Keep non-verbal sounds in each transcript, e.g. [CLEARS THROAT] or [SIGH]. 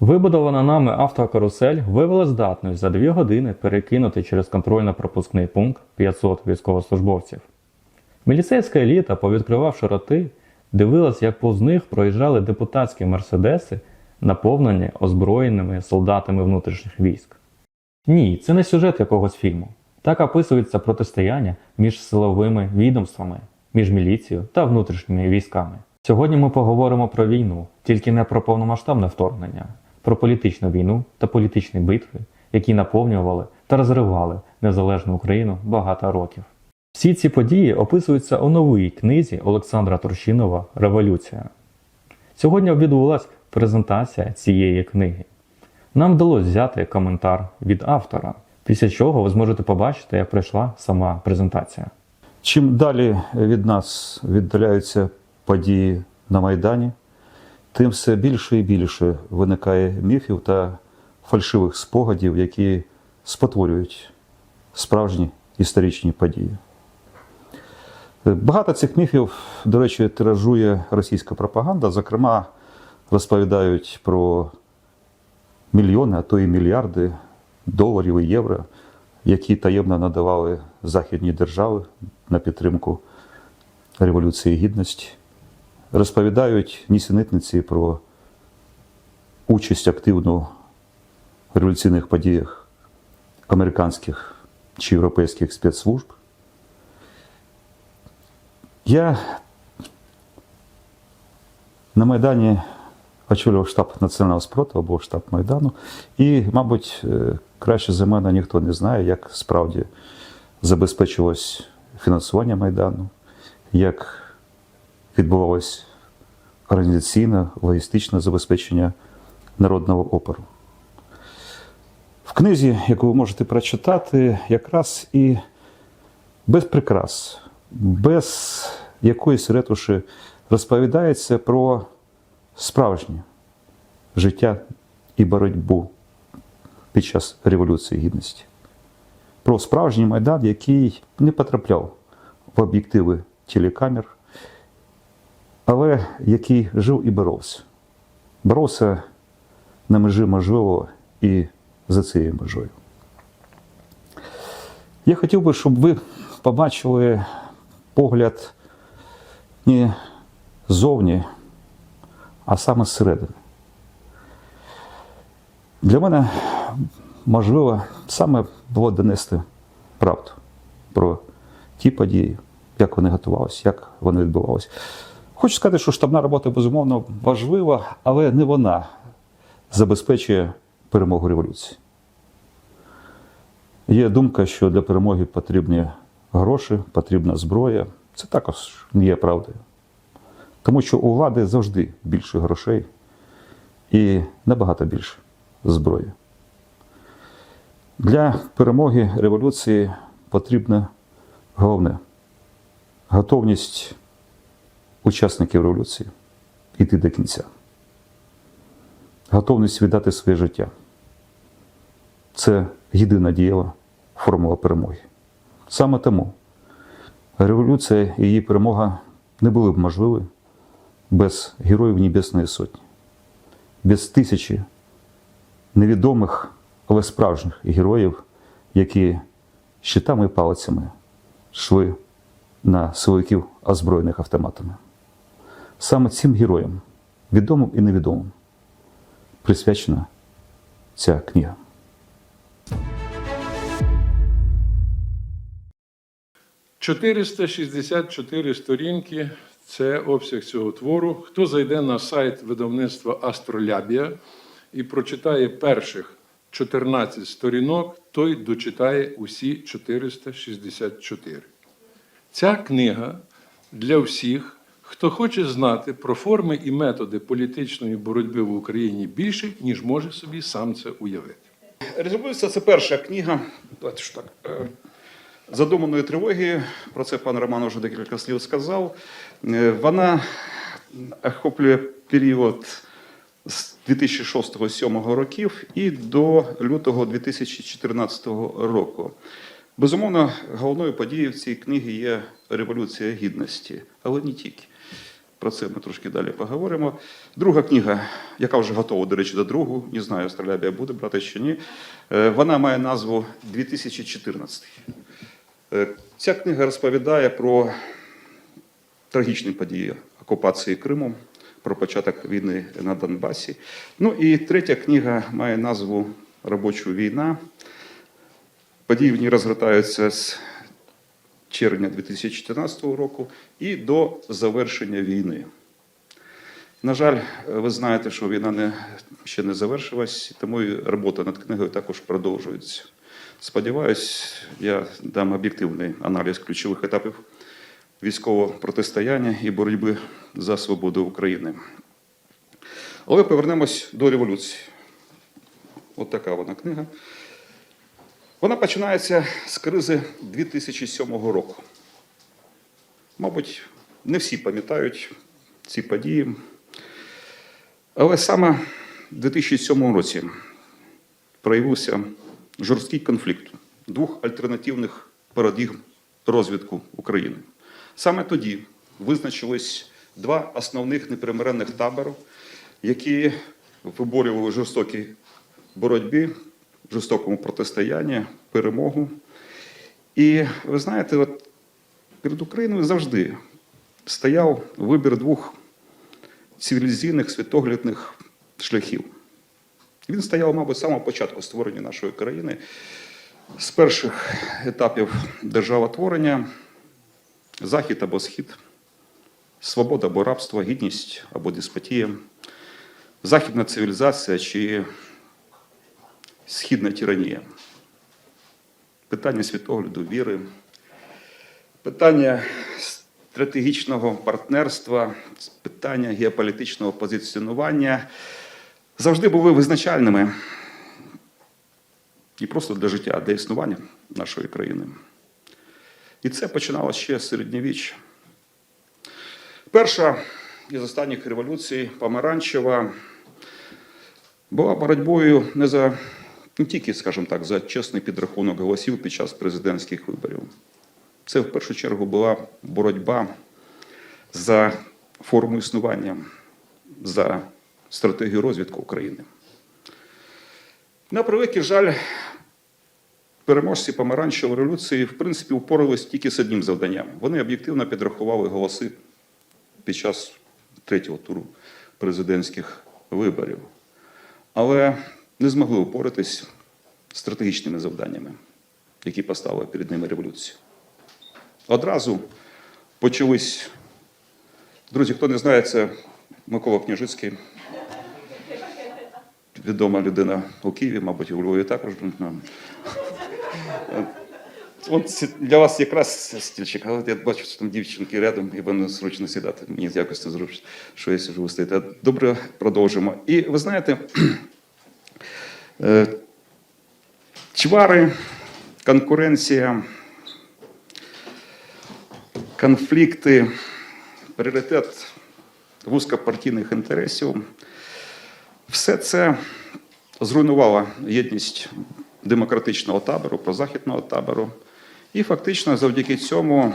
Вибудована нами автокарусель виявила здатність за дві години перекинути через контрольно-пропускний пункт 500 військовослужбовців. Міліцейська еліта, повідкривавши роти, дивилась, як повз них проїжджали депутатські мерседеси, наповнені озброєними солдатами внутрішніх військ. Ні, це не сюжет якогось фільму. Так описується протистояння між силовими відомствами, між міліцією та внутрішніми військами. Сьогодні ми поговоримо про війну, тільки не про повномасштабне вторгнення, про політичну війну та політичні битви, які наповнювали та розривали незалежну Україну багато років. Всі ці події описуються у новій книзі Олександра Турчинова Революція. Сьогодні відбулася презентація цієї книги. Нам вдалося взяти коментар від автора, після чого ви зможете побачити, як пройшла сама презентація. Чим далі від нас віддаляються події на Майдані, тим все більше і більше виникає міфів та фальшивих спогадів, які спотворюють справжні історичні події. Багато цих міфів, до речі, тиражує російська пропаганда. Зокрема, розповідають про мільйони, а то і мільярди доларів і євро, які таємно надавали західні держави на підтримку Революції Гідності. Розповідають нісенітниці про участь активну в революційних подіях американських чи європейських спецслужб. Я на Майдані очолював штаб національного спротиву або штаб Майдану. І, мабуть, е, краще за мене ніхто не знає, як справді забезпечувалось фінансування Майдану, як відбувалось організаційне, логістичне забезпечення народного опору. В книзі, яку ви можете прочитати, якраз і без прикрас, без якоїсь ретуші розповідається про справжнє життя і боротьбу під час Революції Гідності. Про справжній майдан, який не потрапляв в об'єктиви телекамер, але який жив і боровся. Боровся на межі можливого і за цією межою. Я хотів би, щоб ви побачили погляд не ззовні, а саме зсередини. Для мене можливо саме було донести правду про ті події, як вони готувалися, як вони відбувалися. Хочу сказати, що штабна робота безумовно важлива, але не вона забезпечує перемогу революції. Є думка, що для перемоги потрібні гроші, потрібна зброя. Це також не є правдою. Тому що у влади завжди більше грошей і набагато більше зброї. Для перемоги революції потрібна головне готовність учасників революції йти до кінця. Готовність віддати своє життя. Це єдина дієва формула перемоги. Саме тому революція і її перемога не були б можливі без героїв Небесної Сотні, без тисячі невідомих, але справжніх героїв, які щитами і палицями йшли на силовиків озброєних автоматами. Саме цим героям, відомим і невідомим, присвячена ця книга. – 464 сторінки це обсяг цього твору. Хто зайде на сайт видавництва Астролябія і прочитає перших 14 сторінок, той дочитає усі 464. Ця книга для всіх, хто хоче знати про форми і методи політичної боротьби в Україні більше, ніж може собі сам це уявити. Революція це перша книга давайте ж так, е, задуманої трилогії. Про це пан Роман вже декілька слів сказав. Е, Вона охоплює період з 2006-2007 років і до лютого 2014 року. Безумовно, головною подією в цій книгі є Революція Гідності, але не тільки. Про це ми трошки далі поговоримо. Друга книга, яка вже готова, до речі, до другу, не знаю, Астролябія буде брати чи ні. е, Вона має назву 2014. Е, Ця книга розповідає про трагічні події окупації Криму, про початок війни на Донбасі. Ну і третя книга має назву Робоча війна. Події в ній розгортаються з червня 2014 року і до завершення війни. На жаль, ви знаєте, що війна не, ще не завершилась, тому і робота над книгою також продовжується. Сподіваюсь, я дам об'єктивний аналіз ключових етапів військового протистояння і боротьби за свободу України. Але повернемось до революції. От така вона книга. Вона починається з кризи 2007 року. Мабуть, не всі пам'ятають ці події. Але саме в 2007 році проявився жорсткий конфлікт двох альтернативних парадигм розвитку України. Саме тоді визначились два основних непримиренних табори, які виборювали жорстокій боротьбі, жорстокому протистоянні, перемогу. І ви знаєте, от перед Україною завжди стояв вибір двох цивілізійних світоглядних шляхів. Він стояв, мабуть, з самого початку створення нашої країни, з перших етапів державотворення, захід або схід, свобода або рабство, гідність або деспотія, західна цивілізація чи східна тиранія. Питання світогляду, віри, питання стратегічного партнерства, питання геополітичного позиціонування. Завжди були визначальними. Не просто для життя, для існування нашої країни. І це починалося ще з середньовіччя. Перша із останніх революцій помаранчева була боротьбою не за не тільки, скажімо так, за чесний підрахунок голосів під час президентських виборів. Це в першу чергу була боротьба за форму існування, за стратегію розвитку України. На превеликий жаль, переможці помаранчевої революції, в принципі, впорались тільки з одним завданням. Вони об'єктивно підрахували голоси під час третього туру президентських виборів, але не змогли впоратись з стратегічними завданнями, які поставила перед ними революція. Одразу почались. Друзі, хто не знає, це Микола Княжицький, відома людина у Києві, мабуть, і у Львові також. От для вас якраз стільчик, але я бачу, що там дівчинки рядом, і вони зручно сідати. Мені якось це зручно, що я сижу ви стоїте. Добре, продовжимо. І ви знаєте, [CLEARS THROAT] е, чвари, конкуренція, конфлікти, пріоритет вузькопартійних інтересів. Все це зруйнувало єдність демократичного табору, прозахідного табору. І фактично завдяки цьому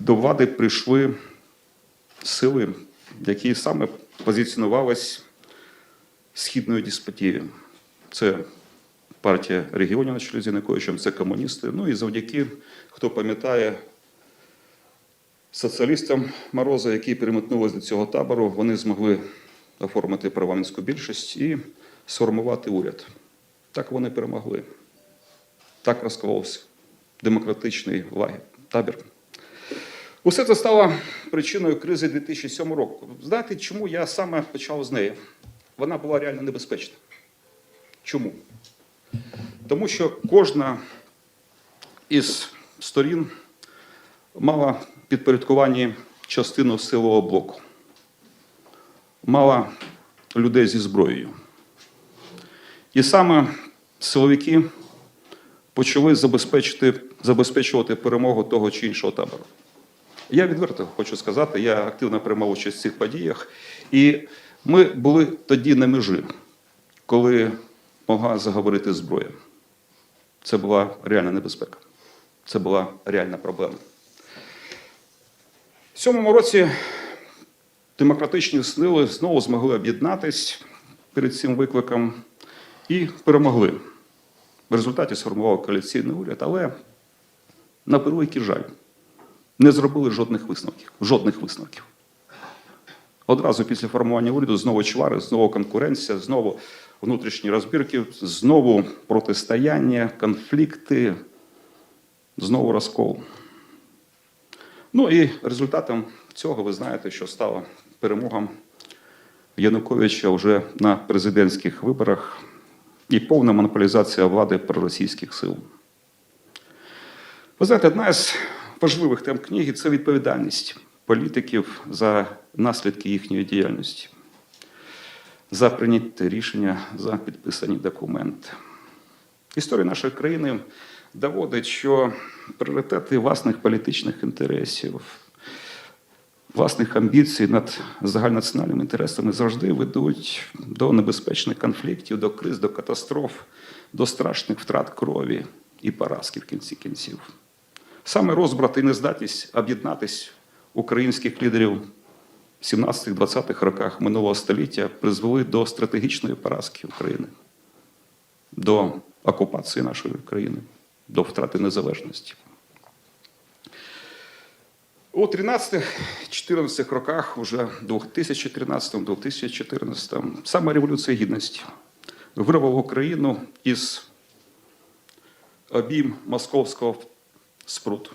до влади прийшли сили, які саме позиціонувались східною деспотією. Це партія регіонів на чолі з Януковичем, це комуністи. Ну і завдяки, хто пам'ятає, соціалістам Мороза, які переметнулись до цього табору, вони змогли оформити парламентську більшість і сформувати уряд. Так вони перемогли. Так розколовся демократичний лагерь, табір. Усе це стало причиною кризи 2007 року. Знаєте, чому я саме почав з неї? Вона була реально небезпечна. Чому? Тому що кожна із сторін мала підпорядкуванні частину силового блоку, мала людей зі зброєю. І саме силовики почали забезпечити, забезпечувати перемогу того чи іншого табору. Я відверто хочу сказати, я активно приймав участь в цих подіях, і ми були тоді на межі, коли могла заговорити зброя. Це була реальна небезпека. Це була реальна проблема. В цьому році демократичні сили знову змогли об'єднатись перед цим викликом і перемогли. В результаті сформував коаліційний уряд, але на превеликий жаль, не зробили жодних висновків. Жодних висновків. Одразу після формування уряду знову чвари, знову конкуренція, знову внутрішні розбірки, знову протистояння, конфлікти, знову розкол. Ну і результатом цього ви знаєте, що стало перемогам Януковича вже на президентських виборах і повна монополізація влади проросійських сил. Ви знаєте, одна з важливих тем книги це відповідальність політиків за наслідки їхньої діяльності, за прийняті рішення, за підписані документи. Історія нашої країни доводить, що пріоритети власних політичних інтересів, власних амбіцій над загальнонаціональними інтересами завжди ведуть до небезпечних конфліктів, до криз, до катастроф, до страшних втрат крові і поразки в кінці кінців. Саме розбрат і нездатність об'єднатись українських лідерів в 17-20-х роках минулого століття призвели до стратегічної поразки України, до окупації нашої країни, до втрати незалежності. У 13-14 роках, уже 2013-2014, саме Революція Гідності вирвала Україну із обійм московського спруту.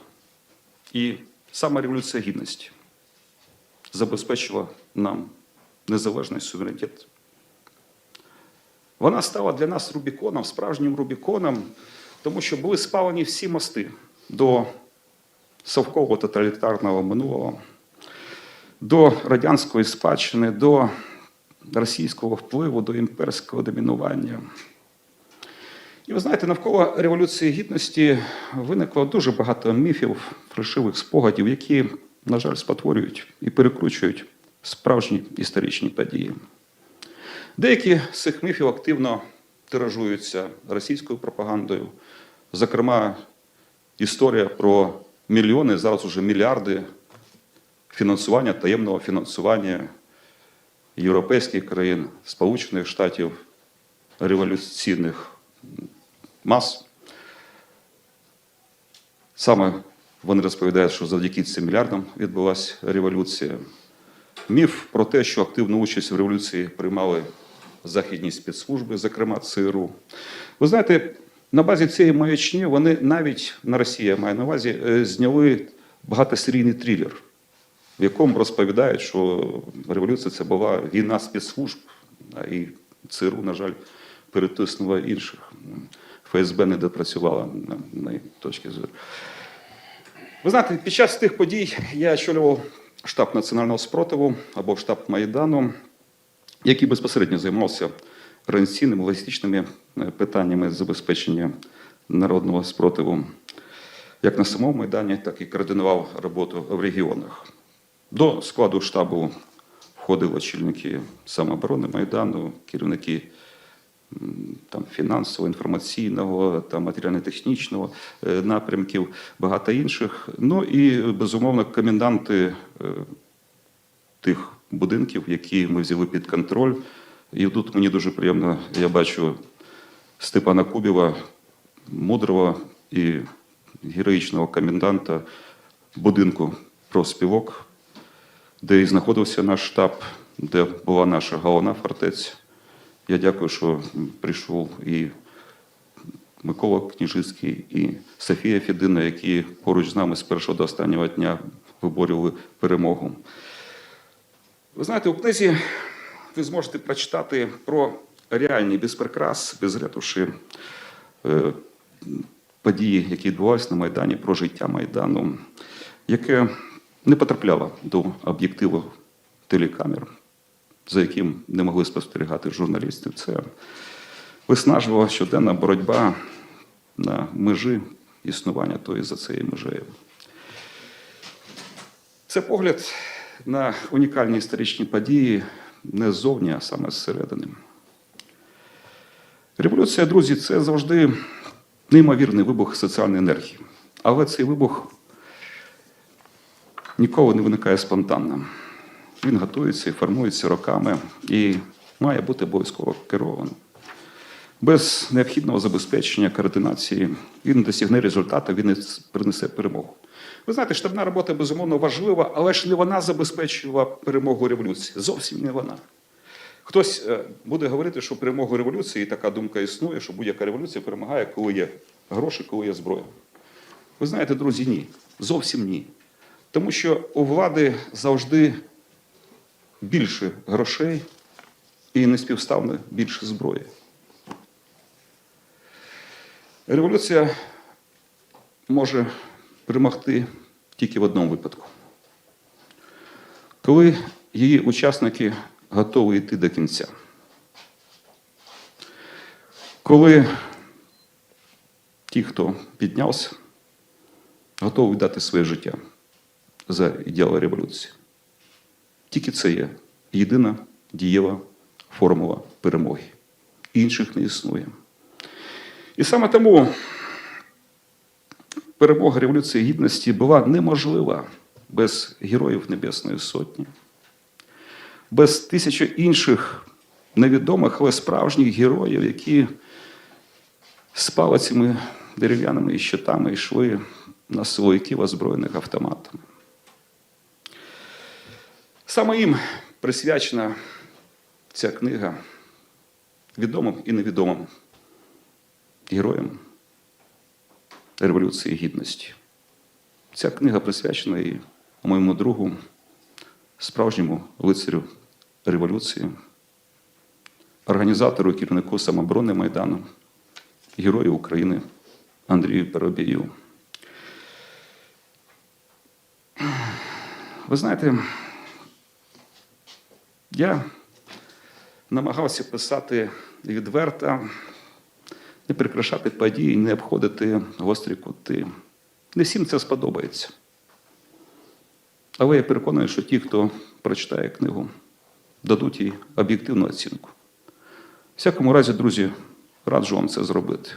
І саме Революція Гідності забезпечила нам незалежний суверенітет. Вона стала для нас Рубіконом, справжнім Рубіконом, тому що були спалені всі мости до совкового тоталітарного минулого, до радянської спадщини, до російського впливу, до імперського домінування. І ви знаєте, навколо Революції Гідності виникло дуже багато міфів, фальшивих спогадів, які, на жаль, спотворюють і перекручують справжні історичні події. Деякі з цих міфів активно тиражуються російською пропагандою. Зокрема, історія про мільйони, зараз уже мільярди фінансування, таємного фінансування європейських країн, Сполучених Штатів, революційних мас. Саме вони розповідають, що завдяки цим мільярдам відбулася революція. Міф про те, що активну участь в революції приймали західні спецслужби, зокрема ЦРУ. Ви знаєте, на базі цієї маячні вони навіть на Росії я маю на увазі е, зняли багатосерійний трилер, в якому розповідають, що революція це була війна спецслужб, і ЦРУ, на жаль, перетиснула інших. ФСБ не допрацювала на неї точки зору. Ви знаєте, під час тих подій я очолював штаб національного спротиву або штаб Майдану, який безпосередньо займався організаційними логістичними е, питаннями забезпечення народного спротиву, як на самому Майдані, так і координував роботу в регіонах. До складу штабу входили очільники самооборони Майдану, керівники там, фінансового, інформаційного, там, матеріально-технічного е, напрямків, багато інших. Ну і, безумовно, коменданти е, тих будинків, які ми взяли під контроль. І тут мені дуже приємно, я бачу Степана Кубєва, мудрого і героїчного коменданта будинку профспілок, де і знаходився наш штаб, де була наша головна фортеця. Я дякую, що прийшов і Микола Княжицький, і Софія Федина, які поруч з нами з першого до останнього дня виборювали перемогу. Ви знаєте, у книзі ви зможете прочитати про реальні без прикрас, без ретуші е, події, які відбувалися на Майдані, про життя Майдану, яке не потрапляло до об'єктиву телекамер, за яким не могли спостерігати журналістів. Це виснажувала щоденна боротьба на межі існування тої за цією межею. Це погляд на унікальні історичні події не ззовні, а саме зсередини. Революція, друзі, це завжди неймовірний вибух соціальної енергії. Але цей вибух ніколи не виникає спонтанно. Він готується і формується роками і має бути обов'язково керованим. Без необхідного забезпечення, координації він не досягне результату, він принесе перемогу. Ви знаєте, штабна робота безумовно важлива, але ж не вона забезпечувала перемогу революції. Зовсім не вона. Хтось е, буде говорити, що перемогу революції, і така думка існує, що будь-яка революція перемагає, коли є гроші, коли є зброя. Ви знаєте, друзі, ні. Зовсім ні. Тому що у влади завжди більше грошей і неспівставно більше зброї. Революція може перемогти тільки в одному випадку. Коли її учасники готові йти до кінця. Коли ті, хто піднявся, готові дати своє життя за ідеали революції. Тільки це є єдина дієва формула перемоги. Інших не існує. І саме тому перемога Революції Гідності була неможлива без героїв Небесної Сотні, без тисячі інших невідомих, але справжніх героїв, які з палицями дерев'яними і щитами йшли на силовиків, озброєних автоматами. Саме їм присвячена ця книга відомим і невідомим героям Революції Гідності. Ця книга присвячена і моєму другу, справжньому лицарю революції, організатору і керівнику самоборони Майдану, герою України Андрію Парубію. Ви знаєте, я намагався писати відверто, не прикрашати події, не обходити гострі кути. Не всім це сподобається. Але я переконаний, що ті, хто прочитає книгу, дадуть їй об'єктивну оцінку. В всякому разі, друзі, раджу вам це зробити.